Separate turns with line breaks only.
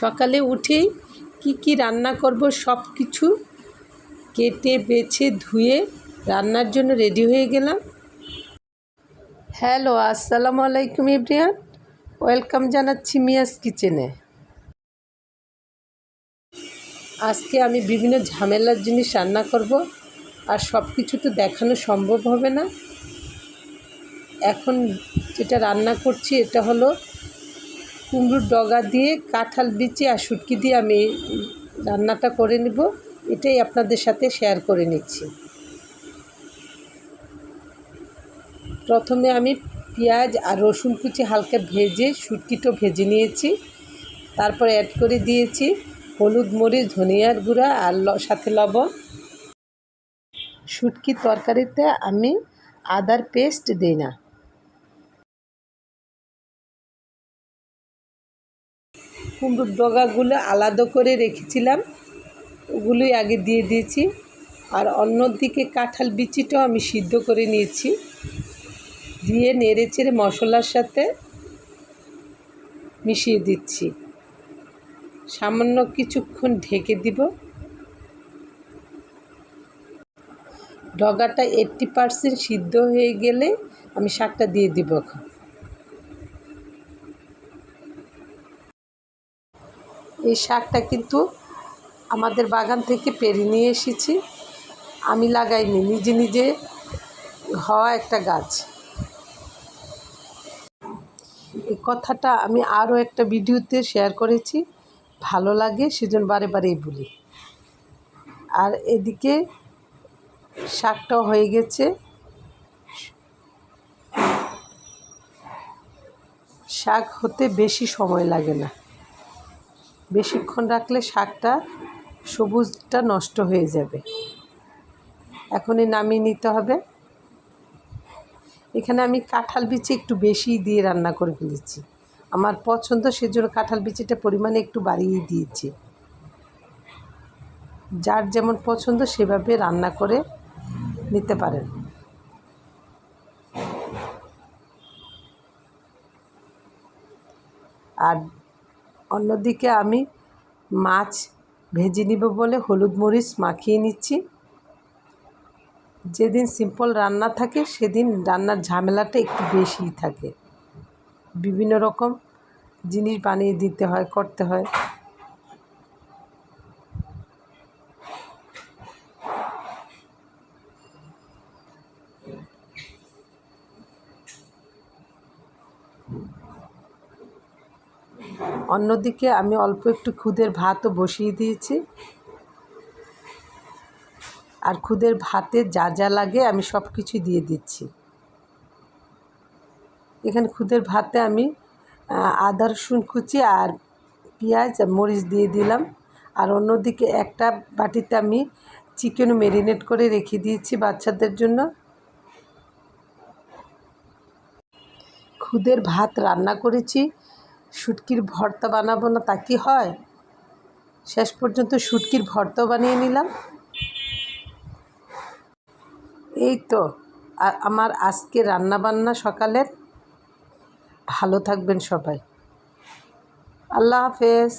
সকালে উঠেই কি কি রান্না করব সব কিছু কেটে, বেছে, ধুয়ে রান্নার জন্য রেডি হয়ে গেলাম। হ্যালো, আসসালামু আলাইকুম ইব্রিয়ান। ওয়েলকাম জানাচ্ছি মিয়াস কিচেনে। আজকে আমি বিভিন্ন ঝামেলার জিনিস রান্না করব আর সব কিছু তো দেখানো সম্ভব হবে না। এখন যেটা রান্না করছি এটা হলো কুমড়োর ডগা দিয়ে, কাঁঠাল বিচি আর শুটকি দিয়ে আমি রান্নাটা করে নেব। এটাই আপনাদের সাথে শেয়ার করে নিচ্ছি। প্রথমে আমি পেঁয়াজ আর রসুন কুচি হালকা ভেজে শুটকিটা ভেজে নিয়েছি। তারপর অ্যাড করে দিয়েছি হলুদ মরিচ, ধনিয়ার গুঁড়া আর সাথে লবণ। শুটকি তরকারিতে আমি আদার পেস্ট দিই না। কুমড়োর ডগাগুলো আলাদা করে রেখেছিলাম। ওগুলোই আগে দিয়ে দিয়েছি। আর অন্যদিকে কাঁঠাল বিচিটাও আমি সিদ্ধ করে নিয়েছি। দিয়ে নেড়ে চেড়ে মশলার সাথে মিশিয়ে দিচ্ছি। সামান্য কিছুক্ষণ ঢেকে দিব। ডগাটা এইট্টি পারসেন্ট সিদ্ধ হয়ে গেলে আমি শাকটা দিয়ে দিব এখন। এই শাকটা কিন্তু আমাদের বাগান থেকে পেরে নিয়ে এসেছি। আমি লাগাইনি, নিজে নিজে হওয়া একটা গাছ। এই কথাটা আমি আরও একটা ভিডিওতে শেয়ার করেছি। ভালো লাগে, সেজন্য বারে বারেই বলি। আর এদিকে শাকটাও হয়ে গেছে। শাক হতে বেশি সময় লাগে না। বেশিক্ষণ রাখলে শাকটা সবুজটা নষ্ট হয়ে যাবে। এখনই নামিয়ে নিতে হবে। এখানে আমি কাঁঠাল বিচি একটু বেশি দিয়ে রান্না করে ফেলেছি। আমার পছন্দ সেজন্য কাঁঠাল বিচিটা পরিমাণে একটু বাড়িয়ে দিয়েছি। যার যেমন পছন্দ সেভাবে রান্না করে নিতে পারেন। আর অন্যদিকে আমি মাছ ভেজে নিব বলে হলুদ মরিচ মাখিয়ে নিচ্ছি। যেদিন সিম্পল রান্না থাকে, সেদিন রান্নার ঝামেলাটা একটু বেশিই থাকে। বিভিন্ন রকম জিনিস বানিয়ে দিতে হয়, করতে হয়। অন্যদিকে আমি অল্প একটু খুদের ভাতও বসিয়ে দিয়েছি। আর খুদের ভাতে যা যা লাগে আমি সব কিছুই দিয়ে দিচ্ছি। এখানে খুদের ভাতে আমি আদা, রসুন কুচি আর পেঁয়াজ আর মরিচ দিয়ে দিলাম। আর অন্যদিকে একটা বাটিতে আমি চিকেন ম্যারিনেট করে রেখে দিয়েছি বাচ্চাদের জন্য। খুদের ভাত রান্না করেছি। শুটকির ভর্তা বানাবো না তা কি হয়? শেষ পর্যন্ত শুটকির ভর্তা বানিয়ে নিলাম। এই তো আমার আজকে রান্না বান্না সকালের। ভালো থাকবেন সবাই। আল্লাহ হাফেজ।